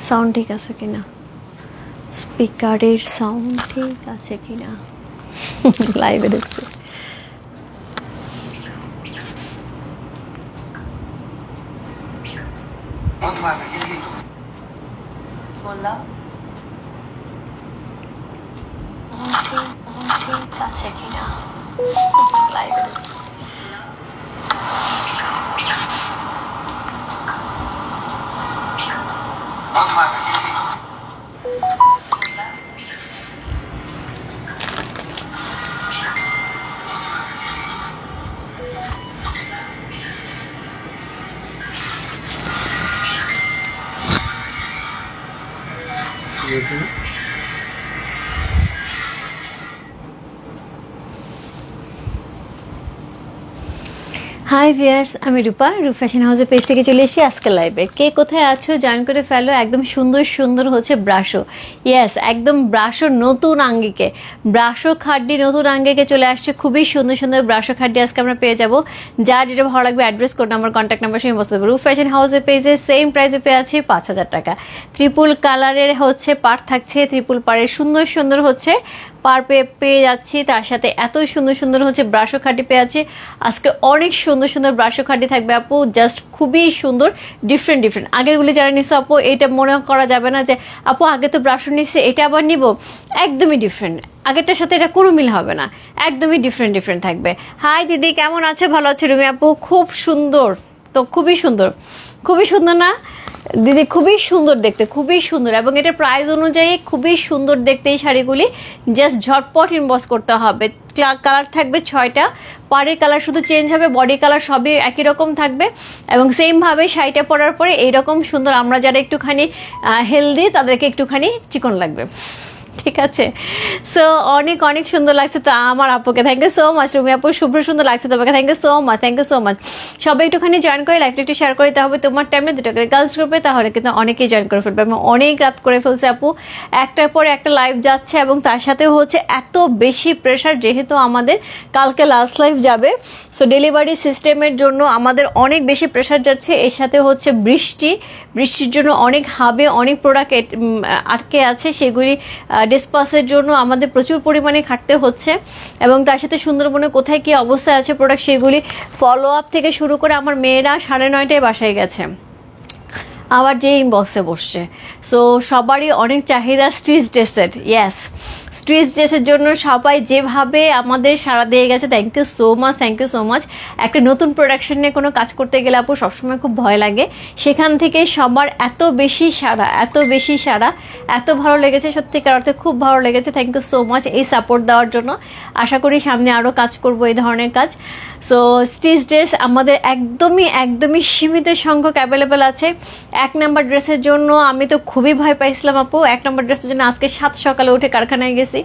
Sound ঠিক আছে কিনা? স্পিকারের সাউন্ড ঠিক আছে কিনা? লাইভে দেখছি বললাম। ঠিক আছে কিনা? লাইভে দেখছি হাই ভিয়ার্স আমি রূপা। রূপ ফ্যাশন হাউসের পেজ থেকে চলে এসেছি আজকে লাইভে কে কোথায় আছো? জয়েন করে ফেলো। একদম সুন্দর সুন্দর হচ্ছে ব্রাশো ইয়েস একদম ব্রাশো নতুন আঙ্গিকে। ব্রাশো খাড্ডি নতুন আঙ্গিকে চলে আসছে। খুবই সুন্দর সুন্দর ব্রাশো খাড্ডি আজকে আমরা পেয়ে যাব। যার যেটা ভালো লাগবে address code number contact number সঙ্গে বসতে পারব। রূপ ফ্যাশন হাউসের পেজে সেম প্রাইসে পেয়ে আছে পাঁচ হাজার টাকা। ত্রিপুল কালারের হচ্ছে পার থাকছে। ত্রিপুল পাড়ের সুন্দর সুন্দর হচ্ছে পার পেয়ে পেয়ে যাচ্ছি। তার সাথে এত সুন্দর সুন্দর হচ্ছে ব্রাশও খাটি পেয়ে আছে আজকে অনেক সুন্দর সুন্দর ব্রাশও খাটি থাকবে আপু জাস্ট খুবই সুন্দর ডিফারেন্ট ডিফারেন্ট আগেরগুলি যারা নিচ্ছে আপু এটা মনে করা যাবে না যে, আপু, আগে তো ব্রাশও নিচ্ছে এটা আবার নিব? একদমই ডিফারেন্ট আগেরটার সাথে এটা কোনো মিল হবে না। একদমই ডিফারেন্ট ডিফারেন্ট থাকবে। হাই দিদি, কেমন আছে? ভালো আছে রুমি আপু? খুব সুন্দর। তো খুবই সুন্দর। খুবই সুন্দর না? দিদি, খুবই সুন্দর দেখতে, খুবই সুন্দর এবং এটার প্রাইস অনুযায়ী খুবই সুন্দর দেখতে এই শাড়িগুলি। জাস্ট ঝটপট ইনবক্স করতে হবে। কালার থাকবে ছয়টা। পাড়ের কালার শুধু চেঞ্জ হবে বডি কালার সবই একই রকম থাকবে এবং সেমভাবে শাড়িটা পরার পরে এইরকম সুন্দর আমরা যারা একটুখানি হেলদি তাদেরকে একটুখানি চিকন লাগবে। ঠিক আছে? সো অনেক অনেক সুন্দর লাগছে তো আমার আপুকে। Thank you so much Rumi আপু। শুভ্র সুন্দর লাগছে তোমাকে। Thank you so much thank you so much সবাই একটুখানি জয়েন করে লাইফটা একটু শেয়ার করে দিতে হবে তোমার টাইমে দুটো করে গার্লস গ্রুপে তাহলে কিন্তু অনেকেই জয়েন করে ফেলবে। আমি অনেক রাত করে ফেলছে আপু। একটার পর একটা লাইভ যাচ্ছে এবং তার সাথে হচ্ছে এত বেশি প্রেশার যেহেতু আমাদের কালকে লাস্ট লাইভ যাবে। সো ডেলিভারি সিস্টেমের জন্য আমাদের অনেক বেশি প্রেশার যাচ্ছে। এর সাথে হচ্ছে বৃষ্টি। বৃষ্টির জন্য অনেক হাবে অনেক প্রোডাক্ট আটকে আছে। সেগুলি ডিসপাসের জন্য আমাদের প্রচুর পরিমাণে খাটতে হচ্ছে এবং তার সাথে সুন্দরবনে কোথায় কী অবস্থায় আছে প্রোডাক্ট সেগুলি ফলো আপ থেকে শুরু করে আমার মেয়েরা সাড়ে নয়টায় বাসায় গেছে। আবার যে ইনবক্সে বসছে। সো সবারই অনেক চাহিদা স্ট্রিচ ড্রেসের ইয়াস স্ট্রিচ ড্রেসের জন্য সবাই যেভাবে আমাদের সারা দিয়ে গেছে thank you so much thank you so much একটা নতুন প্রোডাকশন নিয়ে কোনো কাজ করতে গেলে আপু সবসময় খুব ভয় লাগে। সেখান থেকে সবার এত বেশি সারা এত বেশি সারা এত ভালো লেগেছে, সত্যিকার অর্থে খুব ভালো লেগেছে। থ্যাংক ইউ সো মাচ এই সাপোর্ট দেওয়ার জন্য। আশা করি সামনে আরও কাজ করব এই ধরনের কাজ। সো স্টিচ ড্রেস আমাদের একদমই একদমই সীমিত সংখ্যক অ্যাভেলেবেল আছে। এক নম্বর ড্রেসের জন্য আমি তো খুবই ভয় পাইছিলাম আপু। এক নম্বর ড্রেসের জন্য আজকে সাত সকালে উঠে কারখানায় গেছি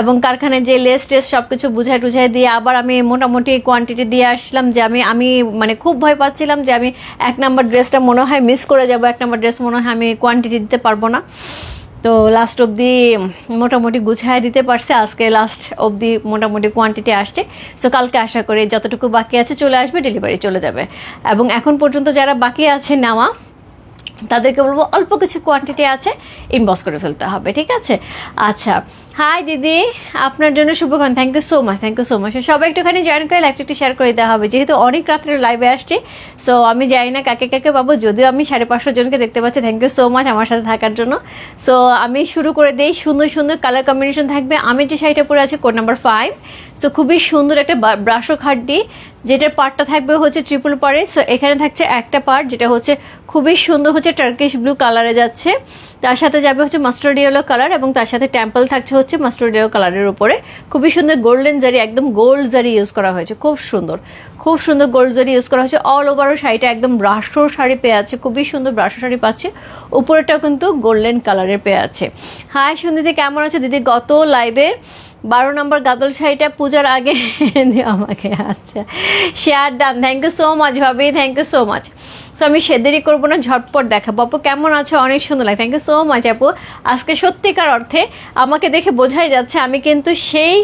এবং কারখানায় যে লেস টেস সব কিছু বুঝাই টুঝাই দিয়ে আবার আমি মোটামুটি কোয়ান্টিটি দিয়ে আসলাম যে আমি আমি মানে খুব ভয় পাচ্ছিলাম যে আমি এক নম্বর ড্রেসটা মনে হয় মিস করে যাব, এক নম্বর ড্রেস মনে হয় আমি কোয়ান্টিটি দিতে পারব না। তো লাস্ট অবধি মোটামুটি গুছায় দিতে পারছে। আজকে লাস্ট অবধি মোটামুটি কোয়ান্টিটি আসছে। সো কালকে আশা করি যতটুকু বাকি আছে চলে আসবে ডেলিভারি চলে যাবে। এবং এখন পর্যন্ত যারা বাকি আছে নেওয়া তাদেরকে বলব অল্প কিছু কোয়ান্টিটি আছে ইনবক্স করে ফেলতে হবে, ঠিক আছে? আচ্ছা হাই দিদি, আপনার জন্য শুভকামনা thank you so much thank you so much সবাই একটুখানি জয়েন করে লাইভটা একটু শেয়ার করে দেওয়া হবে, যেহেতু অনেক রাত্রে লাইভে আসছি সো আমি জানি না কাকে কাকে পাবো, যদিও আমি সাড়ে পাঁচশো জনকে দেখতে পাচ্ছি থ্যাংক ইউ সো মাচ আমার সাথে থাকার জন্য। সো আমি শুরু করে দিই, সুন্দর সুন্দর কালার কম্বিনেশন থাকবে। আমি যে শাড়িটা পরে আছি কোড নাম্বার ফাইভ সো খুবই সুন্দর একটা ব্রাশো খাড্ডি যেটার পার্টটা থাকবে হচ্ছে ট্রিপল পারে সো এখানে থাকছে একটা পার্ট যেটা হচ্ছে খুবই সুন্দর হচ্ছে টার্কিশ ব্লু কালারে যাচ্ছে। তার সাথে যাবে হচ্ছে মাস্টার্ড ইয়েলো কালার এবং তার সাথে টেম্পল থাকছে হচ্ছে মাস্টার্ড ইয়েলো কালারের উপরে। খুবই সুন্দর গোল্ডেন জারি একদম গোল্ড জারি ইউজ করা হয়েছে। খুব সুন্দর। খুব সুন্দর গোল্ড জারি ইউজ করা হয়েছে। অল ওভারও শাড়িটা একদম ব্রাশো শাড়ি পেয়ে আছে। খুবই সুন্দর ব্রাশো শাড়ি পাচ্ছে। উপরেটাও কিন্তু গোল্ডেন কালারের পেয়ে আছে। হাই সুন্দিদি কেমন আছে? দিদি, গত লাইভে বারো নম্বর গাদল শাড়িটা পূজার আগে আমাকে আচ্ছা। Share done thank you so much ভাবি thank you so much so আমি সে দেরি করব না, ঝটপট দেখাবো। আপু, কেমন আছো? অনেক সুন্দর লাগে। থ্যাংক ইউ সো মাচ আপু। আজকে সত্যিকার অর্থে আমাকে দেখে বোঝাই যাচ্ছে আমি কিন্তু সেই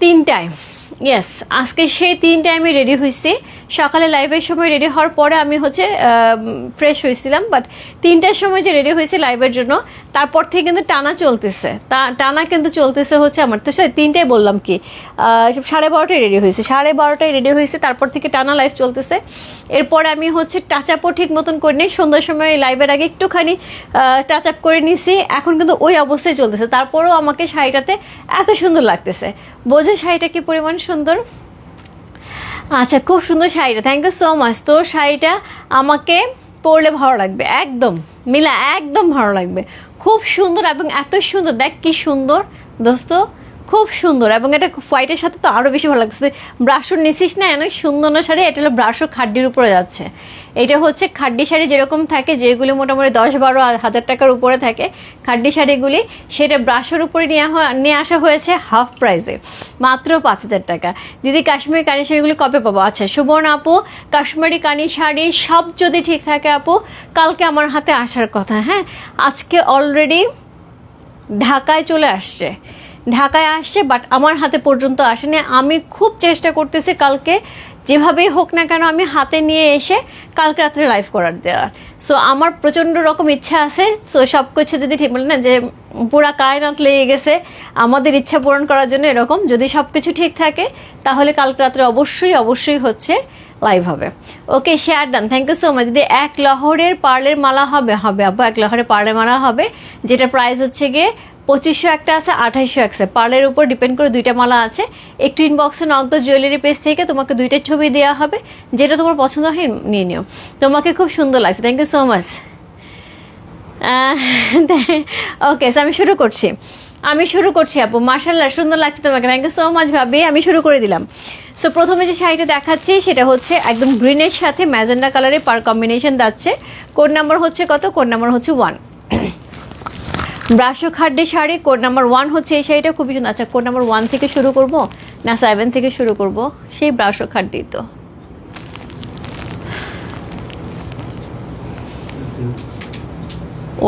তিনটায়। ইয়েস আজকে সেই তিনটায় আমি রেডি হয়েছি সকালে লাইভের সময় রেডি হওয়ার পরে আমি হচ্ছে ফ্রেশ হয়েছিলাম বাট তিনটার সময় যে রেডি হয়েছি লাইভের জন্য, তারপর থেকে কিন্তু টানা চলতেছে। তা- টানা কিন্তু চলতেছে হচ্ছে আমার। তো সে তিনটায় বললাম কি সাড়ে বারোটায় রেডি হয়েছে। সাড়ে বারোটায় রেডি হয়েছে, তারপর থেকে টানা লাইভ চলতেছে। এরপরে আমি হচ্ছে টাচ আপও ঠিক মতন করে নিই। সন্ধ্যার সময় লাইভের আগে একটুখানি টাচ আপ করে নিছি। এখন কিন্তু ওই অবস্থায় চলতেছে। তারপরেও আমাকে শাড়িটাতে এত সুন্দর লাগতেছে। বোঝো শাড়িটা কি পরিমাণ সুন্দর? আচ্ছা খুব সুন্দর শাড়িটা। থ্যাংক ইউ সো মাচ তো শাড়িটা আমাকে পরলে ভালো লাগবে, একদম। মিলা, একদম ভালো লাগবে। খুব সুন্দর এবং এত সুন্দর। দেখ কি সুন্দর। দোস্ত খুব সুন্দর এবং এটা হোয়াইটের সাথে তো আরও বেশি ভালো লাগছে। ব্রাশও নিছিস না অনেক সুন্দর না শাড়ি, এটা হলো ব্রাশও খাড্ডির উপরে যাচ্ছে। এটা হচ্ছে খাড্ডি শাড়ি যেরকম থাকে, যেগুলি মোটামুটি দশ বারো হাজার টাকার উপরে থাকে। খাড্ডি শাড়িগুলি, সেটা ব্রাশের উপরে নিয়ে নিয়ে আসা হয়েছে হাফ প্রাইসে, মাত্র পাঁচ হাজার টাকা। দিদি, কাশ্মীরি কানি শাড়িগুলি কবে পাবো? আচ্ছা সুবর্ণ আপু, কাশ্মীরি কানি শাড়ি সব যদি ঠিক থাকে আপু, কালকে আমার হাতে আসার কথা হ্যাঁ? আজকে অলরেডি ঢাকায় চলে আসছে। ঢাকায় আসছে বাট আমার হাতে পর্যন্ত আসেনি। আমি খুব চেষ্টা করতেছি কালকে যেভাবেই হোক না কেন আমি হাতে নিয়ে এসে কালকে রাত্রে লাইভ করার দেওয়ার। সো আমার প্রচণ্ড রকম ইচ্ছা আছে। সো সব কিছু যদি ঠিক বলে না যে, পুরা কায়নাত লেগে গেছে, আমাদের ইচ্ছা পূরণ করার জন্য এরকম। যদি সব কিছু ঠিক থাকে, তাহলে কালকে রাত্রে অবশ্যই অবশ্যই হচ্ছে লাইভ হবে। Okay share done thank you so much দিদি, এক লহরের পার্লের মালা হবে হবে আব্বু, এক লহরের পার্লের মালা হবে, যেটা প্রাইস হচ্ছে গিয়ে পঁচিশশো একটা আছে, আঠাইশশো একটা পার্লের উপর ডিপেন্ড করে দুইটা মালা আছে। একটু ইনবক্সে নগদ জুয়েলারি পেজ থেকে তোমাকে দুইটা ছবি দেওয়া হবে, যেটা তোমার পছন্দ হয় নিয়ে নিও। তোমাকে খুব সুন্দর লাগছে। Thank you so much okay আমি শুরু করছি। আমি শুরু করছি, আপু। মার্শাল্লাহ সুন্দর লাগছে তোমাকে। থ্যাংক ইউ সো মাচ ভাবি। আমি শুরু করে দিলাম। সো প্রথমে যে শাড়িটা দেখাচ্ছি, সেটা হচ্ছে একদম গ্রিনের সাথে ম্যাজেন্ডা কালারের পার কম্বিনেশন যাচ্ছে। কোড নাম্বার হচ্ছে কত? কোড নাম্বার হচ্ছে ওয়ান ব্রাশো খাড্ডি শাড়ি, কোড নাম্বার ওয়ান হচ্ছে এই শাড়িটা। খুবই সুন্দর। আচ্ছা কোড নাম্বার ওয়ান থেকে শুরু করব না সেভেন থেকে শুরু করব? সেই ব্রাশো খাড্ডি তো।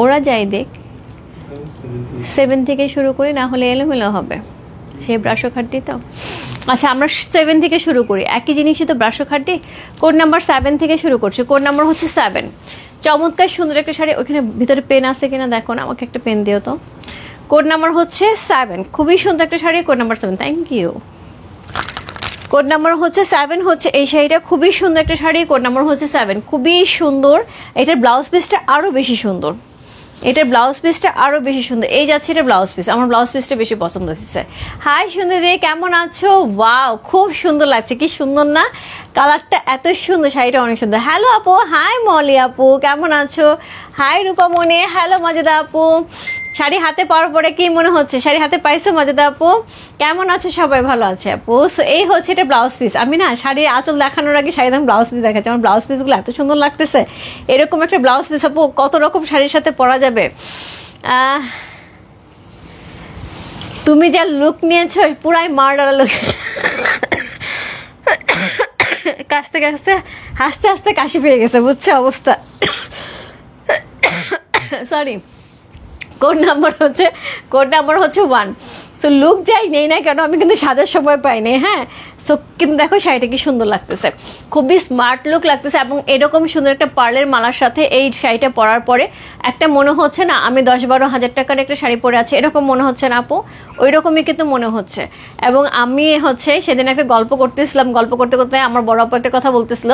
ওরা যাই দেখ। সেভেন থেকে শুরু করি, না হলে এলোমেলো হবে। সেই ব্রাশো খাড্ডি তো। আচ্ছা আমরা সেভেন থেকে শুরু করি। একই জিনিসই তো ব্রাশো খাড্ডি কোড নাম্বার সেভেন থেকে শুরু করছি। কোড নাম্বার হচ্ছে সেভেন। চমৎকার সুন্দর একটা শাড়ি। ওইখানে ভিতরে পেন আছে কিনা দেখো না, আমাকে একটা পেন দিও তো। কোড নাম্বার হচ্ছে সেভেন খুবই সুন্দর একটা sari code number seven thank you code number হচ্ছে সেভেন হচ্ছে, এই শাড়িটা খুবই সুন্দর একটা শাড়ি কোড নাম্বার হচ্ছে সেভেন খুবই সুন্দর। এটার ব্লাউজ পিসটা আরও বেশি সুন্দর। এটার ব্লাউজ পিসটা আরও বেশি সুন্দর। এই যাচ্ছে এটা ব্লাউজ পিস আমার ব্লাউজ পিসটা বেশি পছন্দ হয়েছে। হাই সুন্দর দিয়ে কেমন আছো? ওয়াও খুব সুন্দর লাগছে। কি সুন্দর না? কালারটা এত সুন্দর, শাড়িটা অনেক সুন্দর। হ্যালো আপু হাই মলি আপু, কেমন আছো? হাই রূপা মনে হ্যালো মজাদা আপু। শাড়ি হাতে পাওয়ার পরে কি মনে হচ্ছে? শাড়ি হাতে পাইছো মজাদা আপু? কেমন আছো? সবাই ভালো আছে আপু। সো এই হচ্ছে এটা ব্লাউজ পিস আমি না শাড়ির আঁচল দেখানোর আগে শাড়ির আমি ব্লাউজ পিস দেখাচ্ছি। আমার ব্লাউজ পিসগুলো এত সুন্দর লাগতেছে। এরকম একটা ব্লাউজ পিস আপু, কত রকম শাড়ির সাথে পরা যাবে? তুমি যা লুক নিয়েছো, পুরাই মার্ডার লুক কাশতে কাশতে হাসতে হাসতে কাশি পেয়ে গেছে, বুঝছে অবস্থা? সরি কোড নাম্বার হচ্ছে কোড নাম্বার হচ্ছে ওয়ান সো লুক যাই, নেই না কেন, আমি কিন্তু সাজার সময় পাইনি হ্যাঁ? সো কিন্তু দেখো শাড়িটা কি সুন্দর লাগতেছে। খুবই স্মার্ট লুক লাগতেছে এবং এরকম সুন্দর একটা পার্লের মালার সাথে এই শাড়িটা পরার পরে একটা মনে হচ্ছে না, আমি দশ বারো হাজার টাকার একটা শাড়ি পরে আছি। এরকম মনে হচ্ছে না আপু ওই রকমই কিন্তু মনে হচ্ছে। এবং আমি হচ্ছে সেদিন একটা গল্প করতেছিলাম, গল্প করতে করতে আমার বড় আপু একটা কথা বলতেছিল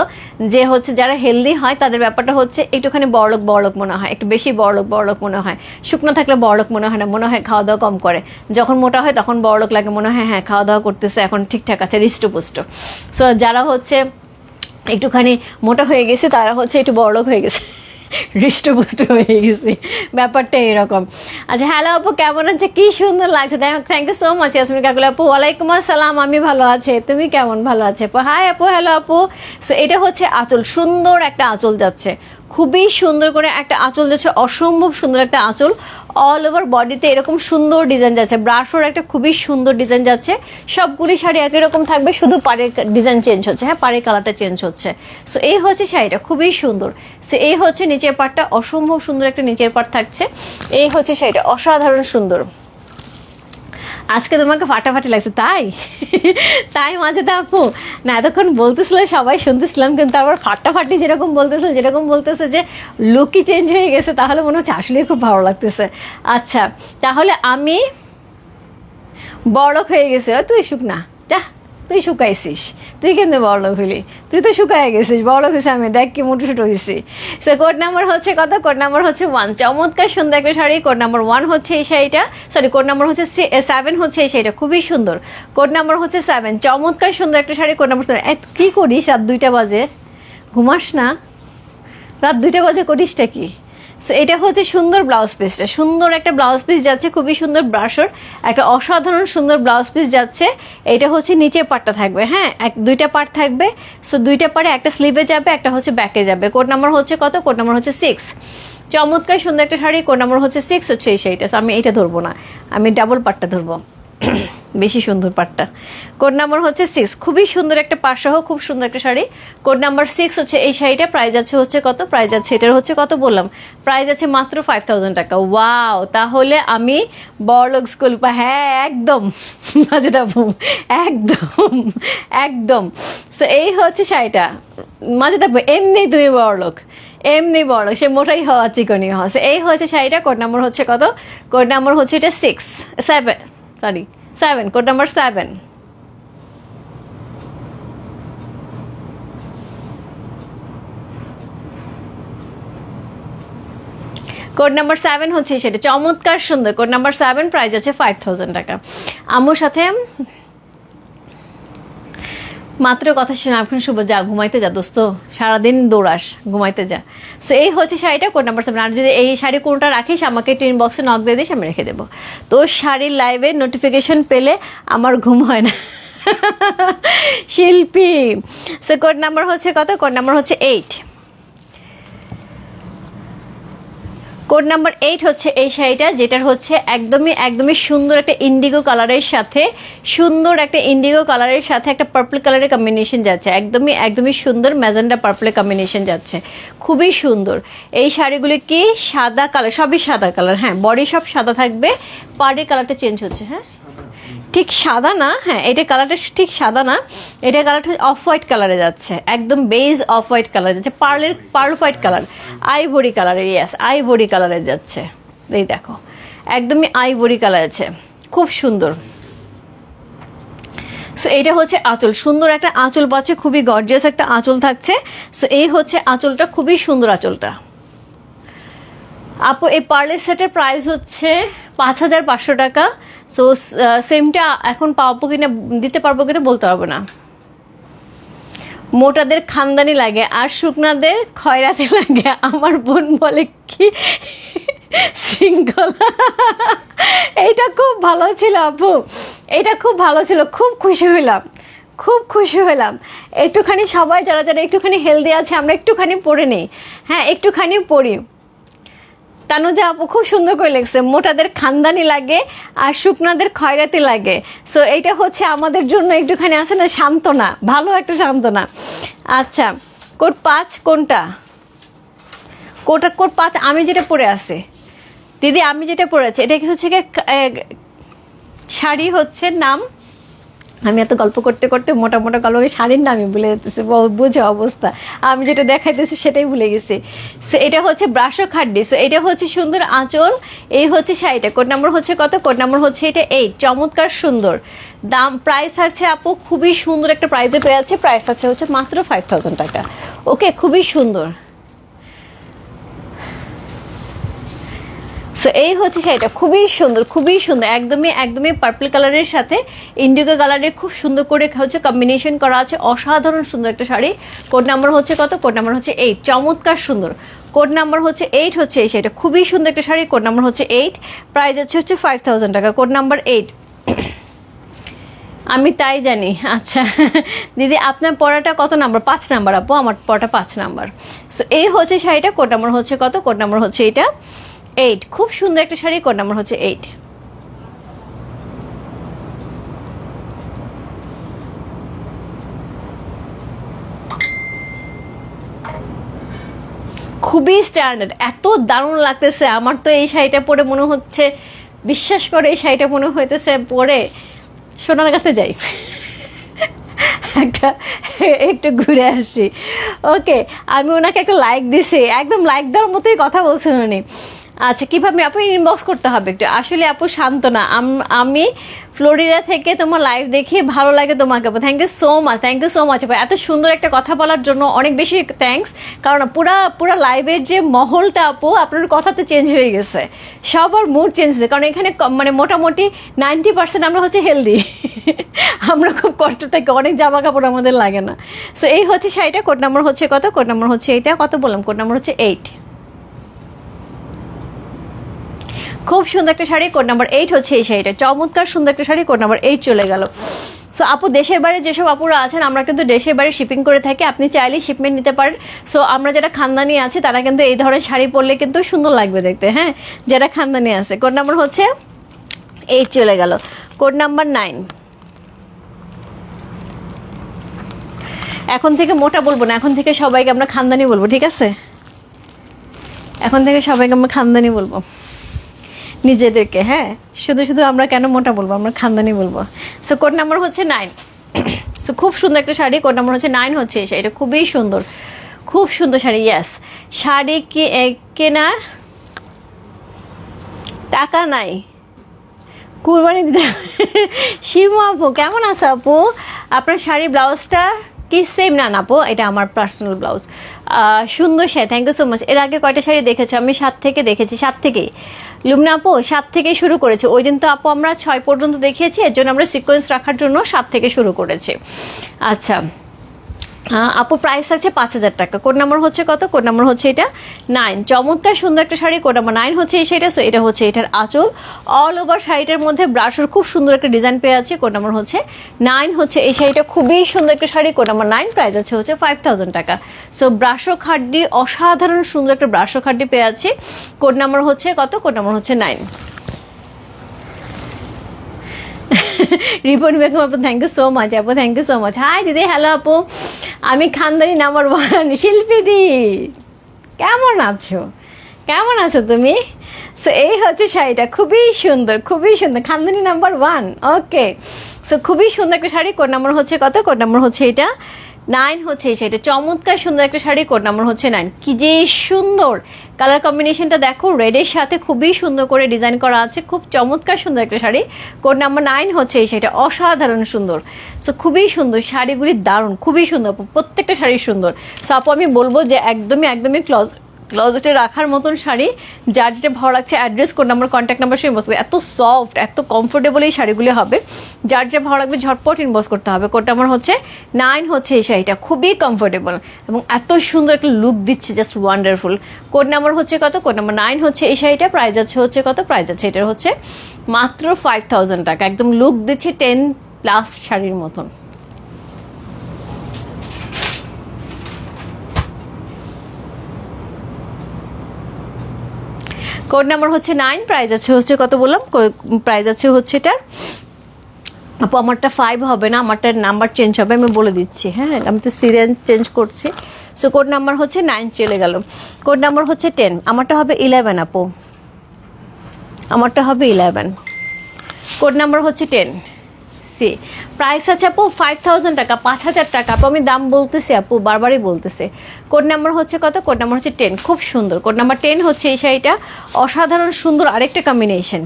যে হচ্ছে যারা হেলদি হয় তাদের ব্যাপারটা হচ্ছে একটুখানি বড়লোক বড়লোক মনে হয়। একটু বেশি বড়লোক বড়লোক মনে হয়। শুকনো থাকলে বড়লোক মনে হয় না, মনে হয় খাওয়া দাওয়া কম করে। যখন মোটা হয় তখন বড়লোক লাগে, মনে হয় হ্যাঁ খাওয়া দাওয়া করতেছে, এখন ঠিকঠাক আছে হৃষ্টপুষ্ট সো যারা হচ্ছে একটুখানি মোটা হয়ে গেছে, তারা হচ্ছে একটু বড়লোক হয়ে গেছে। হৃষ্টপুষ্ট হয়ে গেছি। ব্যাপারটা এরকম। আচ্ছা হ্যালো আপু, কেমন আছে? কি সুন্দর লাগছে। Thank you so much Yasmin Kakul আপু, ওয়ালাইকুম আসসালাম, আমি ভালো আছি। তুমি কেমন? ভালো আছে হাই আপু হ্যালো আপু। সো এটা হচ্ছে আঁচল। সুন্দর একটা আঁচল যাচ্ছে। খুবই সুন্দর করে একটা আঁচল যাচ্ছে, অসম্ভব সুন্দর একটা আঁচল। অল ওভার বডিতে এরকম সুন্দর ডিজাইন যাচ্ছে। ব্রাশোর একটা খুবই সুন্দর ডিজাইন যাচ্ছে। সবগুলি শাড়ি একই রকম থাকবে, শুধু পাড়ের ডিজাইন চেঞ্জ হচ্ছে। হ্যাঁ পাড়ের কালারটা চেঞ্জ হচ্ছে। সো এই হচ্ছে শাড়িটা, খুবই সুন্দর। সো এই হচ্ছে নিচের পাটটা অসম্ভব সুন্দর একটা নিচের পাট থাকছে। এই হচ্ছে শাড়িটা, অসাধারণ সুন্দর। আজকে তোমাকে ফাটাফাটি লাগছে, তাই? তাই মাঝে আপু। না, এতক্ষণ বলতেছিল, সবাই শুনতেছিলাম, কিন্তু আবার ফাটাফাটি যেরকম বলতেছিল যেরকম বলতেছে যে লুকই চেঞ্জ হয়ে গেছে, তাহলে মনে হচ্ছে আসলেই খুব ভালো লাগতেছে। আচ্ছা তাহলে আমি বরফ হয়ে গেছে। তুই শুক না, যা। তুই শুকাইছিস। তুই কেন বড়লোক হলি? তুই তো শুকাই গেছিস বড়লোক হয়েছে আমি, দেখ কি মোটু ছোটো হয়েছি সে কোড নাম্বার হচ্ছে কত? কোড নাম্বার হচ্ছে ওয়ান চমৎকার সুন্দর একটা শাড়ি কোড নাম্বার ওয়ান হচ্ছে এই শাড়িটা। সরি কোড নাম্বার হচ্ছে সেভেন হচ্ছে এই শাড়িটা, খুবই সুন্দর। কোড নাম্বার হচ্ছে সেভেন চমৎকার সুন্দর একটা শাড়ি কোড নাম্বার সেভেন কী করিস? রাত দুইটা বাজে। ঘুমাস না। রাত দুইটা বাজে করিসটা কি? সো এটা হচ্ছে সুন্দর ব্লাউজ পিসটা সুন্দর একটা ব্লাউজ পিস যাচ্ছে, খুবই সুন্দর ব্রাশর। একটা অসাধারণ সুন্দর ব্লাউজ পিস যাচ্ছে। এটা হচ্ছে নিচে পাটটা থাকবে হ্যাঁ? এক, দুইটা পার্ট থাকবে। সো দুইটা পারে একটা স্লিভে যাবে, একটা হচ্ছে ব্যাকে যাবে। কোড নাম্বার হচ্ছে কত? কোড নাম্বার হচ্ছে সিক্স চমৎকার সুন্দর একটা শাড়ি কোড নাম্বার হচ্ছে সিক্স হচ্ছে এই শাড়িটা। আমি এইটা ধরবো না। আমি ডাবল পাটটা ধরবো। বেশি সুন্দর পাটটা। কোড নাম্বার হচ্ছে সিক্স খুবই সুন্দর একটা পাট সহ খুব সুন্দর একটা শাড়ি। কোড নাম্বার সিক্স হচ্ছে এই শাড়িটা। প্রাইস আছে হচ্ছে কত? প্রাইস আছে, এটার হচ্ছে কত বললাম? প্রাইস আছে মাত্র ফাইভ থাউজেন্ড টাকা। ওয়াও তাহলে আমি বড়লোক স্কুল পা হ্যাঁ একদম। বুম একদম। একদম। সো এই হচ্ছে শাড়িটা। বুম এমনি তুমি বড়লোক। এমনি বড় সে মোটাই হওয়া চিকনি হওয়া। এই হচ্ছে শাড়িটা। কোড নাম্বার হচ্ছে কত? কোড নাম্বার হচ্ছে এটা six seven sorry seven code number seven code number seven হচ্ছে সেটা চমৎকার সুন্দর। কোড নাম্বার সেভেন প্রাইস আছে ফাইভ থাউজেন্ড টাকা। আমার সাথে মাত্র কথা শুনে এখন শুভ যা, ঘুমাইতে যা দোস্ত। সারাদিন দৌড়াস, ঘুমাইতে যা। সো এই হচ্ছে শাড়িটা কোড নাম্বার সেভেন আর যদি এই শাড়ি কোনটা রাখিস, আমাকে টিন বক্সে নক দিয়ে দিস, আমি রেখে দেবো। তো শাড়ির লাইভে নোটিফিকেশন পেলে আমার ঘুম হয় না। শিল্পী। সো কোড নাম্বার হচ্ছে কত? কোড নাম্বার হচ্ছে এইট কোড নাম্বার এইট হচ্ছে এই শাড়িটা, যেটার হচ্ছে একদমই একদমই সুন্দর একটা ইন্ডিগো কালারের সাথে, সুন্দর একটা ইন্ডিগো কালারের সাথে একটা পার্পল কালারের কম্বিনেশন যাচ্ছে। একদমই একদমই সুন্দর ম্যাজেন্ডা পার্পলের কম্বিনেশন যাচ্ছে। খুবই সুন্দর। এই শাড়িগুলি কি? সাদা কালার সবই সাদা কালার হ্যাঁ বডি সব সাদা থাকবে। পাড়ের কালারটা চেঞ্জ হচ্ছে হ্যাঁ? ঠিক সাদা না হ্যাঁ এটা কালারটা ঠিক সাদা না, এটা কালারটা অফ হোয়াইট কালারে যাচ্ছে, একদম বেজ অফ হোয়াইট কালার যাচ্ছে পার্লের পার্ল হোয়াইট কালার আইভরি কালারের ইয়াস আইভরি কালারে যাচ্ছে, এই দেখো, একদমই আইভরি কালার আছে, খুব সুন্দর। সো এটা হচ্ছে আঁচল, সুন্দর একটা আঁচল পাচ্ছে, খুবই গর্জিয়াস একটা আঁচল থাকছে সো এই হচ্ছে আঁচলটা, খুবই সুন্দর আঁচলটা। আপু, এই পার্লের সেটের প্রাইস হচ্ছে পাঁচ হাজার পাঁচশো টাকা। সো সেমটা এখন পাবো কিনা, দিতে পারব কিনা বলতে পারব না। মোটাদের খানদানি লাগে, আর শুকনাদের খয়রাতে লাগে। আমার বোন বলে কি? শৃঙ্খলা। এইটা খুব ভালো ছিল আপু। এইটা খুব ভালো ছিল, খুব খুশি হইলাম। খুব খুশি হলাম একটুখানি সবাই যারা যারা একটুখানি হেলদি আছে, আমরা একটুখানি পড়ে নিই। হ্যাঁ একটুখানি পড়ি। তানুজা আপু খুব সুন্দর করে লিখছে, মোটাদের খানদানি লাগে আর শুকনাদের খয়রাতি লাগে। সো এইটা হচ্ছে আমাদের জন্য একটুখানি আছে না সান্ত্বনা, ভালো একটা সান্ত্বনা। আচ্ছা কোট পাঁচ কোনটা? কোটা কোট পাঁচ, আমি যেটা পরে আছি। দিদি, আমি যেটা পরে আছি, এটা কি হচ্ছে শাড়ি হচ্ছে নাম? আমি এত গল্প করতে করতে মোটা মোটা গল্প আমি শাড়ির নামই ভুলে যেতেছি বুঝে অবস্থা। আমি যেটা দেখাইতেছি সেটাই ভুলে গেছি। সো এটা হচ্ছে ব্রাশো খাড্ডি। সো এটা হচ্ছে সুন্দর আঁচল, এই হচ্ছে শাড়িটা। কোড নাম্বার হচ্ছে কত? কোড নাম্বার হচ্ছে এটা এইট চমৎকার সুন্দর। দাম প্রাইস আছে আপু, খুবই সুন্দর একটা প্রাইসে পেয়ে আছে প্রাইস আছে হচ্ছে মাত্র ফাইভ থাউজেন্ড টাকা। ওকে খুবই সুন্দর। সো এই হচ্ছে শাড়িটা। খুবই সুন্দর খুবই সুন্দর। একদমই একদমই পার্পল কালারের সাথে ইন্ডিগো কালারের খুব সুন্দর করে হচ্ছে কম্বিনেশন করা আছে। অসাধারণ সুন্দর একটা শাড়ি। কোড নাম্বার হচ্ছে কত? কোড নাম্বার হচ্ছে এইট চমৎকার সুন্দর। কোড নাম্বার হচ্ছে এইট হচ্ছে এই শাড়িটা। খুবই সুন্দর একটা শাড়ি। কোড নাম্বার হচ্ছে এইট প্রাইস আছে হচ্ছে ফাইভ থাউজেন্ড টাকা। কোড নাম্বার এইট আমি তাই জানি। আচ্ছা। দিদি, আপনার পড়াটা কত নাম্বার? পাঁচ নাম্বার আপু। আমার পড়াটা পাঁচ নাম্বার। সো এই হচ্ছে শাড়িটা। কোড নাম্বার হচ্ছে কত? কোড নাম্বার হচ্ছে এটা এইট খুব সুন্দর একটা শাড়ি কোড নাম্বার হচ্ছে এইট খুবই স্ট্যান্ডার্ড এত দারুণ লাগতেছে। আমার তো এই শাড়িটা পরে মনে হচ্ছে, বিশ্বাস করে এই শাড়িটা মনে হইতেছে পরে সোনার কাছে যাই। একটা, একটু ঘুরে আসি। ওকে আমি ওনাকে একটা লাইক দিছি। একদম লাইক দেওয়ার মতোই কথা বলছেন উনি। আচ্ছা কীভাবে আপু ইনবক্স করতে হবে একটু? আসলে আপু শান্ত না। আম- ফ্লোরিডা থেকে তোমার লাইভ দেখি ভালো লাগে তোমাকে আপু। Thank you so much thank you so much আপু। এত সুন্দর একটা কথা বলার জন্য অনেক বেশি থ্যাঙ্কস কারণ পুরা পুরা লাইভের যে মহলটা আপু, আপনার কথাতে চেঞ্জ হয়ে গেছে। সবার মুড চেঞ্জ হয়েছে। কারণ এখানে মানে মোটামুটি নাইনটি পার্সেন্ট আমরা হচ্ছে হেলদি আমরা খুব কষ্ট থাকি অনেক জামা কাপড় আমাদের লাগে না। সো এই হচ্ছে শাড়িটা কোড নাম্বার হচ্ছে কত? কোড নাম্বার হচ্ছে এইটা কত বললাম? কোড নাম্বার হচ্ছে এইট খুব সুন্দর একটা শাড়ি কোড নাম্বার এইট হচ্ছে এই শাড়িটা। চমৎকার সুন্দর একটা শাড়ি কোড নাম্বার এইট চলে গেল। সো আপু, দেশের বাইরে যেসব আপুরা আছেন, আমরা কিন্তু দেশের বাইরে শিপিং করে থাকি, আপনি চাইলে শিপমেন্ট নিতে পারেন। সো আমরা যারা খানদানি আছে, তারা কিন্তু এই ধরনের শাড়ি পরলে কিন্তু সুন্দর লাগবে দেখতে হ্যাঁ? যারা খানদানি আছে কোড নাম্বার হচ্ছে এইট চলে গেল। কোড নাম্বার নাইন এখন থেকে মোটা বলব না, এখন থেকে সবাইকে আমরা খানদানি বলব, ঠিক আছে? এখন থেকে সবাইকে আমরা খানদানি বলব। নিজেদেরকে হ্যাঁ? শুধু শুধু আমরা কেন মোটা বলব? আমরা খানদানি বলব। সো কোড নাম্বার হচ্ছে নাইন সো খুব সুন্দর একটা শাড়ি। কোড নাম্বার হচ্ছে নাইন হচ্ছে এই শাড়িটা। খুবই সুন্দর। খুব সুন্দর শাড়ি ইয়াস শাড়ি কে কেনার টাকা নাই। কুরবানি দিতে শিমু আপু, কেমন আছে আপু? আপনার শাড়ি ব্লাউজটা কি সেম না নাপো এটা আমার পার্সোনাল ব্লাউজ সুন্দর sari thank you so much এর আগে কয়টা শাড়ি দেখেছ? আমি সাত থেকে দেখেছি, সাত থেকেই। লুমনা আপু, সাত থেকে শুরু করেছে। ওই দিন তো আপু আমরা ছয় পর্যন্ত দেখিয়েছি, এর জন্য আমরা সিকোয়েন্স রাখার জন্য সাত থেকে শুরু করেছি। আচ্ছা। আপু প্রাইস আছে পাঁচ হাজার টাকা। কোড নাম্বার হচ্ছে কত? কোড নাম্বার হচ্ছে এটা নাইন চমৎকার, সুন্দর একটা শাড়ি কোড নাম্বার নাইন হচ্ছে এই শাড়িটা সো এটা হচ্ছে এটার আঁচল। অল ওভার শাড়িটার মধ্যে ব্রাশর খুব সুন্দর একটা ডিজাইন পেয়ে আছে কোড নাম্বার হচ্ছে নাইন হচ্ছে এই শাড়িটা খুবই সুন্দর একটা sari code number nine price আছে হচ্ছে ফাইভ থাউজেন্ড টাকা। সো ব্রাশো খাড্ডি, অসাধারণ সুন্দর একটা ব্রাশো খাড্ডি পেয়ে আছে কোড নাম্বার হচ্ছে কত? কোড নাম্বার হচ্ছে নাইন রিপন বেগম আপু থ্যাংক ইউ সো মাচ আপু thank you so much hi দিদি হ্যালো আপু আমি খানদানি নাম্বার ওয়ান শিল্পী দি কেমন আছো কেমন আছো তুমি সো এই হচ্ছে শাড়িটা খুবই সুন্দর খুবই সুন্দর খানদানি নাম্বার ওয়ান ওকে সো খুবই সুন্দর একটা শাড়ি কোড নাম্বার হচ্ছে কত কোড নাম্বার হচ্ছে এটা নাইন হচ্ছে সেটা চমৎকার সুন্দর একটা শাড়ি কোড নাম্বার হচ্ছে নাইন। কি যে সুন্দর! কালার কম্বিনেশনটা দেখো রেডের সাথে খুবই সুন্দর করে ডিজাইন করা আছে, খুব চমৎকার সুন্দর একটা শাড়ি। কোড নাম্বার নাইন হচ্ছে সেটা অসাধারণ সুন্দর। সো খুবই সুন্দর, শাড়িগুলি দারুণ, খুবই সুন্দর, প্রত্যেকটা শাড়ি সুন্দর। সো আপু, আমি বলব যে একদমই একদমই ক্লজ ক্লজেটে রাখার মতন শাড়ি, যার যেটা ভালো লাগছে address code number contact number সেই বসবে এত সফট এত কমফোর্টেবল এই শাড়িগুলি হবে। যার যা ভালো লাগবে, ঝটপট ইনবক্স করতে হবে। কোড নাম্বার হচ্ছে নাইন হচ্ছে এই শাড়িটা। খুবই কমফোর্টেবল এবং এত সুন্দর একটা লুক দিচ্ছে জাস্ট ওয়ান্ডারফুল কোড নাম্বার হচ্ছে কত? কোড নাম্বার নাইন হচ্ছে এই শাড়িটা। প্রাইস আছে হচ্ছে কত? প্রাইস আছে এটার হচ্ছে মাত্র ফাইভ থাউজেন্ড টাকা। একদম লুক দিচ্ছে টেন প্লাস শাড়ির মতন। কোড নাম্বার হচ্ছে নাইন প্রাইজ আছে হচ্ছে কত বললাম? প্রাইজ আছে হচ্ছে এটার। আপু, আমারটা ফাইভ হবে না আমারটার নাম্বার চেঞ্জ হবে, আমি বলে দিচ্ছি হ্যাঁ? আমি তো সিরিয়াল চেঞ্জ করছি। সো কোড নাম্বার হচ্ছে নাইন চলে গেল। কোড নাম্বার হচ্ছে টেন আমারটা হবে ইলেভেন আপু। আমারটা হবে ইলেভেন কোড নাম্বার হচ্ছে টেন সি প্রাইস আছে আপু ফাইভ থাউজেন্ড টাকা, পাঁচ হাজার টাকা। আপু আমি দাম বলতেছি, আপু বারবারই বলতেছে। কোড নাম্বার হচ্ছে কত? কোড নাম্বার হচ্ছে টেন খুব সুন্দর। কোড নাম্বার টেন হচ্ছে এই শাড়িটা। অসাধারণ সুন্দর আরেকটা কম্বিনেশন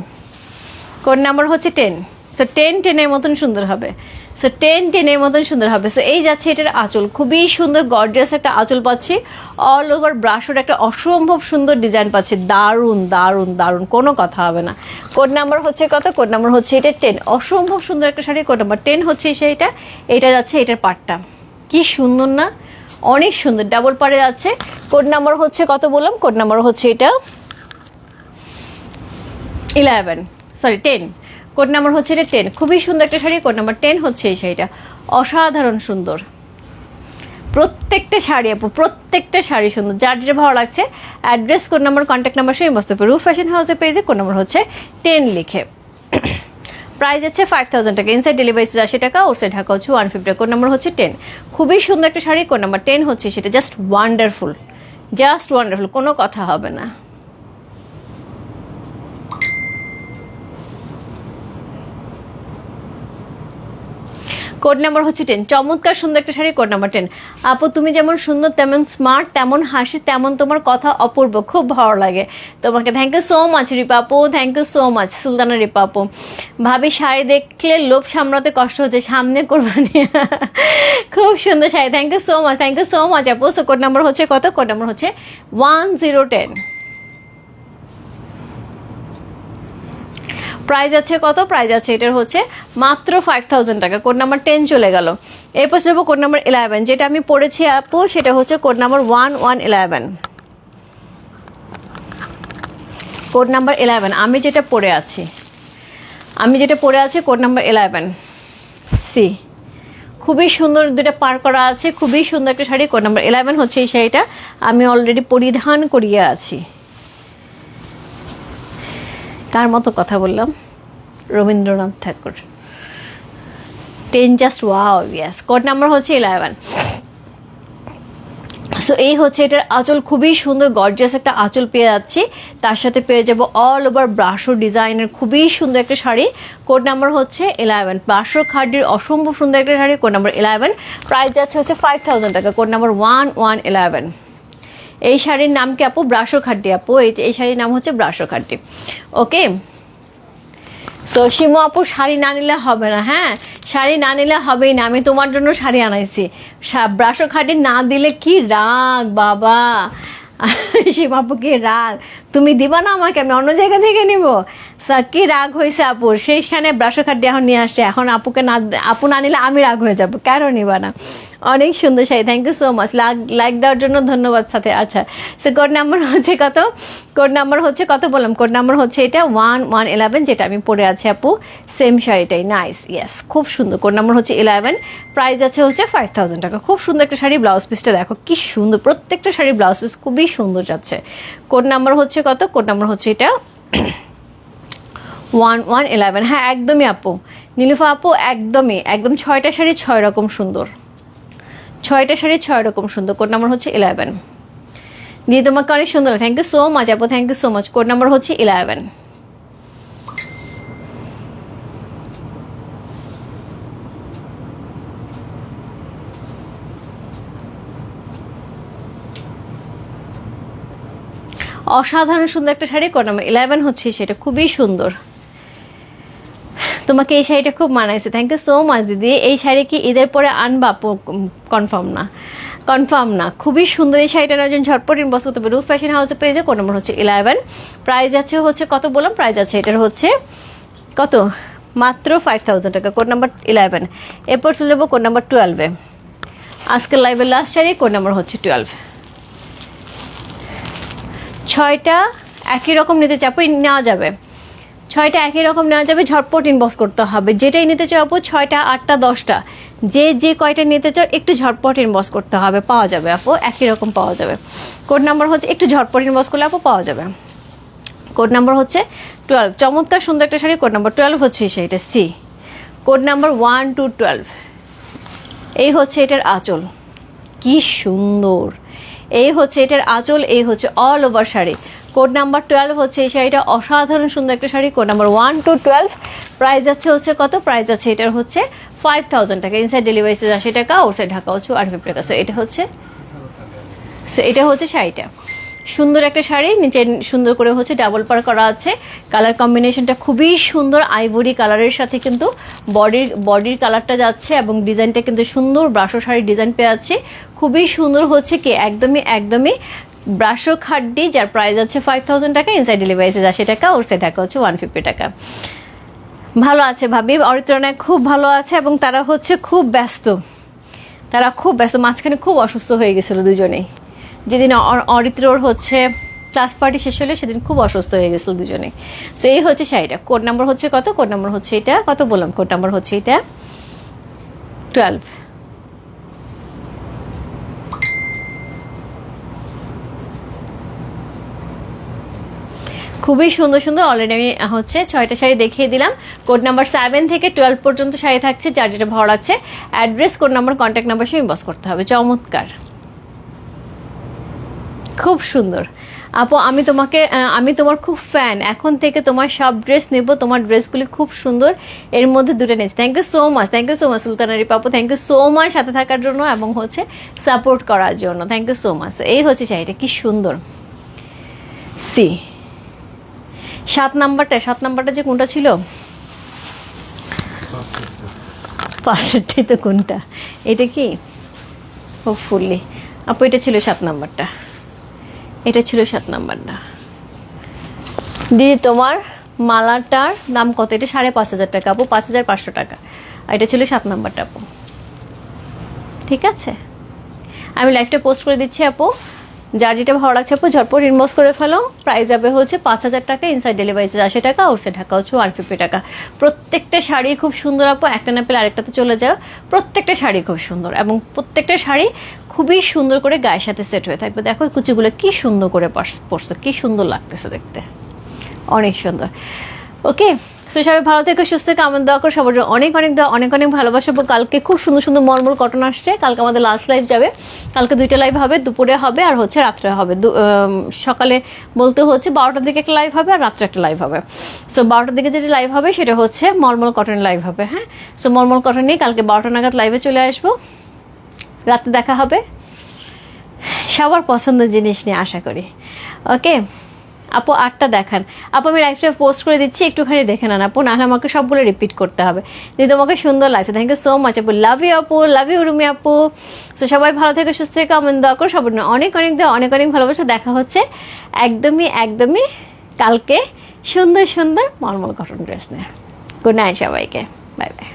কোড নাম্বার হচ্ছে টেন সো টেন টেনের মতন সুন্দর হবে। সো টেন টেনের মতন সুন্দর হবে। সো এই যাচ্ছে এটার আঁচল। খুবই সুন্দর গর্জিয়াস একটা আঁচল পাচ্ছি। অল ওভার ব্রাশোর একটা অসম্ভব সুন্দর ডিজাইন পাচ্ছি। দারুণ দারুণ দারুণ। কোনো কথা হবে না। কোড নাম্বার হচ্ছে কত? কোড নাম্বার হচ্ছে এটা টেন অসম্ভব সুন্দর একটা শাড়ি কোড নাম্বার টেন হচ্ছে শাড়িটা এটা যাচ্ছে এটার পাটটা। কি সুন্দর না? অনেক সুন্দর। ডাবল পারে যাচ্ছে। কোড নাম্বার হচ্ছে কত বললাম? কোড নাম্বার হচ্ছে এটা eleven sorry ten code number হচ্ছে এটা টেন খুবই সুন্দর একটা শাড়ি, কোড নাম্বার টেন হচ্ছে এই শাড়িটা। অসাধারণ সুন্দর। প্রত্যেকটা শাড়ি আপু, প্রত্যেকটা শাড়ি সুন্দর। যার যেটা ভালো লাগছে address code number contact number সেই পারে রুফ ফ্যাশন হাউসের পেজে কোড নাম্বার হচ্ছে টেন লিখে। প্রাইস আছে ফাইভ থাউজেন্ড টাকা। ইনসাইড ডেলিভারি আশি টাকা ওর সাইড ঢাকা হচ্ছে ওয়ান ফিফটি কোড নাম্বার হচ্ছে টেন খুবই সুন্দর একটা শাড়ি, কোড নাম্বার টেন হচ্ছে সেটা জাস্ট ওয়ান্ডারফুল জাস্ট ওয়ান্ডারফুল কোনো কথা হবে না। কোড নাম্বার হচ্ছে টেন চমৎকার সুন্দর একটা শাড়ি কোড নাম্বার টেন আপু, তুমি যেমন সুন্দর, তেমন স্মার্ট তেমন হাসি, তেমন তোমার কথা অপূর্ব। খুব ভালো লাগে। তোমাকে thank you so much Ripa আপু। Thank you so much Sultana Ripa আপু। ভাবি, শাড়ি দেখলে লোভ সামলাতে কষ্ট হচ্ছে, সামনে কোরবানি। খুব সুন্দর sari. Thank you so much thank you so much আপু। সো কোড নাম্বার হচ্ছে কত? কোড নাম্বার হচ্ছে ওয়ান জিরো টেন প্রাইস আছে কত? প্রাইজ আছে এটার হচ্ছে মাত্র ফাইভ থাউজেন্ড টাকা। কোড নাম্বার টেন চলে গেল। এরপর চলবো কোড নাম্বার ইলেভেন যেটা আমি পড়েছি আপু, সেটা হচ্ছে code number one one eleven code number eleven আমি যেটা পড়ে আছি, আমি যেটা পড়ে আছি কোড নাম্বার ইলেভেন সি খুবই সুন্দর দুটা পার করা আছে, খুবই সুন্দর একটা শাড়ি। কোড নাম্বার ইলেভেন হচ্ছে এই শাড়িটা। আমি অলরেডি পরিধান করিয়ে আছি। কার মতো কথা বললাম। Rabindranath Thakur. Ten just wow yes code number হচ্ছে ইলেভেন সো এই হচ্ছে এটার আঁচল, খুবই সুন্দর গর্জিয়াস একটা আঁচল পেয়ে যাচ্ছি। তার সাথে পেয়ে যাব অল ওভার ব্রাশো ডিজাইনের খুবই সুন্দর একটা শাড়ি। কোড নাম্বার হচ্ছে ইলেভেন ব্রাশো খাডির অসম্ভব সুন্দর একটা sari code number eleven price যাচ্ছে হচ্ছে ফাইভ থাউজেন্ড টাকা code number one one eleven এই শাড়ির নাম কি আপু? ব্রাশো খাড্ডি আপু। এই শাড়ির নাম হচ্ছে ব্রাশো খাড্ডি। ওকে? সো শিমু আপু, শাড়ি না নিলে হবে না হ্যাঁ? শাড়ি না নিলে হবেই না। আমি তোমার জন্য শাড়ি আনাইছি। ব্রাশো খাড্ডি না দিলে কি রাগ, বাবা? শিমু আপু, কি রাগ? তুমি দিবা না আমাকে? আমি অন্য জায়গা থেকে নিব। কি রাগ হয়েছে আপুর সেইখানে ব্রাশো খাড্ডি এখন নিয়ে আসছে। এখন আপুকে না, আপু না নিলে আমি রাগ হয়ে যাব। কেন নিবা না? অনেক সুন্দর sari. Thank you so much লাগ লাইক দেওয়ার জন্য ধন্যবাদ সাথে। আচ্ছা সে কোড নাম্বার হচ্ছে কত? কোড নাম্বার হচ্ছে কত বললাম? কোড নাম্বার হচ্ছে এটা ওয়ান ওয়ান ইলেভেন যেটা আমি পরে আছি আপু। সেম শাড়িটাই। নাইস ইয়েস খুব সুন্দর। কোড নাম্বার হচ্ছে ইলেভেন প্রাইস আছে হচ্ছে ফাইভ থাউজেন্ড টাকা। খুব সুন্দর একটা শাড়ি। ব্লাউজ পিসটা দেখো, কি সুন্দর। প্রত্যেকটা শাড়ির ব্লাউজ পিস খুবই সুন্দর যাচ্ছে। কোড নাম্বার হচ্ছে কত? কোড নাম্বার হচ্ছে এটা ওয়ান ওয়ান ইলেভেন। হ্যাঁ একদমই আপু। নীলুফা আপু, একদমই, একদম ছয়টা শাড়ি ছয় রকম সুন্দর। ছয়টা শাড়ি ছয় রকম সুন্দর। কোড নাম্বার হচ্ছে ইলেভেন। দিয়ে তোমাকে অনেক সুন্দর। থ্যাংক ইউ সো মাচ আপু thank you so much code number হচ্ছে ইলেভেন। অসাধারণ সুন্দর একটা শাড়ি। কোড নাম্বার ইলেভেন হচ্ছে, সেটা খুবই সুন্দর। তোমাকে এই শাড়িটা খুব মানাইছে। থ্যাংক ইউ সো মাচ দিদি। এই শাড়ি কি ঈদের পরে আনবা? কনফার্ম না। কনফার্ম না। খুবই সুন্দর এই শাড়িটা নজন ঝটপট ইনবক্স করতে হবে রুফ ফ্যাশন হাউসে পেয়ে যায় কোন নম্বর হচ্ছে ইলেভেন প্রাইস আছে হচ্ছে কত বললাম? প্রাইস আছে এটার হচ্ছে কত? মাত্র ফাইভ থাউজেন্ড টাকা। কোড নাম্বার ইলেভেন এরপর চলে যাব কোড নাম্বার টুয়েলভে আজকের লাইভের লাস্ট শাড়ি কোড নাম্বার হচ্ছে টুয়েলভ ছয়টা একই রকম নিতে চাপো নেওয়া যাবে। ছয়টা একই রকম নেওয়া যাবে, ঝটপট ইনবক্স করতে হবে। যেটাই নিতে চাও আপু, ছয়টা, আটটা, দশটা। যে যে কয়টা নিতে চাও, একটু ঝটপট ইনবক্স করতে হবে। পাওয়া যাবে আপু, একই রকম পাওয়া যাবে। কোড নাম্বার হচ্ছে, একটু ঝটপট ইনবক্স করলে আপু পাওয়া যাবে। কোড নাম্বার হচ্ছে টুয়েলভ চমৎকার সুন্দর একটা শাড়ি, কোড নাম্বার টুয়েলভ হচ্ছে শাড়িটা C code number one two twelve এই হচ্ছে এটার আঁচল। কি সুন্দর। এই হচ্ছে এটার আঁচল, এই হচ্ছে all over sari. Code number twelve হচ্ছে এই শাড়িটা। অসাধারণ সুন্দর একটা sari, code number one two twelve price আছে হচ্ছে কত? প্রাইস আছে এটার হচ্ছে ফাইভ থাউজেন্ড টাকা। ইনসাইড ডেলিভারি চার্জ আশি টাকা আউটসাইড ঢাকা হচ্ছে আট ফিফটি টাকা। সো এটা হচ্ছে সো এটা হচ্ছে শাড়িটা। সুন্দর একটা শাড়ি, নিচে সুন্দর করে হচ্ছে ডাবল পার করা আছে। কালার কম্বিনেশনটা খুবই সুন্দর আইভরি কালারের সাথে কিন্তু বডির বডির কালারটা যাচ্ছে এবং ডিজাইনটা কিন্তু সুন্দর। ব্রাশো শাড়ির ডিজাইন পেয়ে যাচ্ছে। খুবই সুন্দর হচ্ছে কি, একদমই একদমই ব্রাশো খাড্ডি যার প্রাইস হচ্ছে ফাইভ থাউজেন্ড টাকা ইনসাইড ডেলিভারি চার্জ আশি টাকা ওর সে টাকা হচ্ছে ওয়ান ফিফটি টাকা। ভালো আছে ভাবি, অরিত্রনায় খুব ভালো আছে এবং তারা হচ্ছে খুব ব্যস্ত। তারা খুব ব্যস্ত, মাঝখানে খুব অসুস্থ হয়ে গেছিল দুজনেই। যেদিন অরিত্রর হচ্ছে ক্লাস পার্টি শেষ হলে সেদিন খুব অসুস্থ হয়ে গেছিল দুজনে সো এই হচ্ছে শাড়িটা। কোড নাম্বার হচ্ছে কত? কোড নাম্বার হচ্ছে এটা। কত বললাম? কোড নাম্বার হচ্ছে এটা? টুয়েলভ খুবই সুন্দর সুন্দর। অলরেডি আমি হচ্ছে ছয়টা শাড়ি দেখিয়ে দিলাম। কোড নাম্বার সেভেন থেকে টুয়েলভ পর্যন্ত শাড়ি থাকছে, যার যেটা ভালো লাগছে address code number contact number সে ইনবক্স করতে হবে। চমৎকার। খুব সুন্দর। আপু, আমি তোমাকে আমি তোমার খুব ফ্যান এখন থেকে তোমার সব ড্রেস নেব। তোমার ড্রেসগুলি খুব সুন্দর। এর মধ্যে দুটো নিয়েছি। Thank you so much thank you so much সুলতানারি পাপু থ্যাংক ইউ সো মাচ সাথে থাকার জন্য এবং হচ্ছে সাপোর্ট করার জন্য। থ্যাংক ইউ সো মাচ এই হচ্ছে শাড়িটা, কি সুন্দর। সি সাত নাম্বারটা সাত নাম্বারটা যে কোনটা ছিল? পাশেরটাই তো কোনটা? এটা কি? ফুললি আপু, এটা ছিল সাত নাম্বারটা। এটা ছিল সাত নাম্বারটা। দিদি, তোমার মালাটার দাম কত? এটা সাড়ে পাঁচ হাজার টাকা। আপু, পাঁচ হাজার পাঁচশো টাকা। আর এটা ছিল সাত নাম্বারটা, আপু। ঠিক আছে? আমি লাইভটা পোস্ট করে দিচ্ছি, আপু। যার যেটা ভালো লাগছে, আপু, ঝটপট ইনবক্স করে ফেলো। প্রাইস যাবে হচ্ছে পাঁচ হাজার টাকা ইনসাইড ডেলিভারি চার্জ আশি টাকা আউটসাইড ঢাকা হচ্ছে ওয়ান ফিফটি টাকা। প্রত্যেকটা শাড়ি খুব সুন্দর, আপু, একটা না পেলে আরেকটাতে চলে যাও প্রত্যেকটা শাড়ি খুব সুন্দর এবং প্রত্যেকটা শাড়ি খুবই সুন্দর করে গায়ের সাথে সেট হয়ে থাকবে। দেখো কুচিগুলো কি সুন্দর করে পরছে, কি সুন্দর লাগতেছে দেখতে। অনেক সুন্দর। ওকে সো সবাই ভালো থেকে, সুস্থ থেকে, আমার দোয়া করে, সবার অনেক অনেক দোয়া, অনেক অনেক ভালোবাসা কালকে খুব সুন্দর সুন্দর মর্মল কটন আসছে। কালকে আমাদের লাস্ট লাইভ যাবে। কালকে দুইটা লাইভ হবে, দুপুরে হবে আর হচ্ছে রাত্রে হবে। সকালে বলতে হচ্ছে বারোটার দিকে একটা লাইভ হবে আর রাত্রে একটা লাইভ হবে। সো বারোটার দিকে যেটা লাইভ হবে, সেটা হচ্ছে মর্মল কটন লাইভ হবে হ্যাঁ? সো মর্মল কটন নিয়ে কালকে বারোটা নাগাদ লাইভে চলে আসব। রাতে দেখা হবে। সবার পছন্দের জিনিস নিয়ে আশা করি। ওকে আপু আটটা দেখান। আপু, আমি লাইভটা পোস্ট করে দিচ্ছি, একটুখানি দেখে নেন আপু, নাহলে আমাকে সবগুলো রিপিট করতে হবে। দিদি তোমাকে সুন্দর লাগছে থ্যাংক ইউ সো মাচ আপু। লাভ ইউ আপু লাভ ইউ রুমি আপু। তো সবাই ভালো থেকে, সুস্থ থেকে আমি দোয়া করো, সবার অনেক অনেক দেওয়া অনেক অনেক ভালোবাসা। দেখা হচ্ছে একদমই একদমই কালকে সুন্দর সুন্দর মর্মল কটন ড্রেস নেয়। গুড নাইট সবাইকে বাই বাই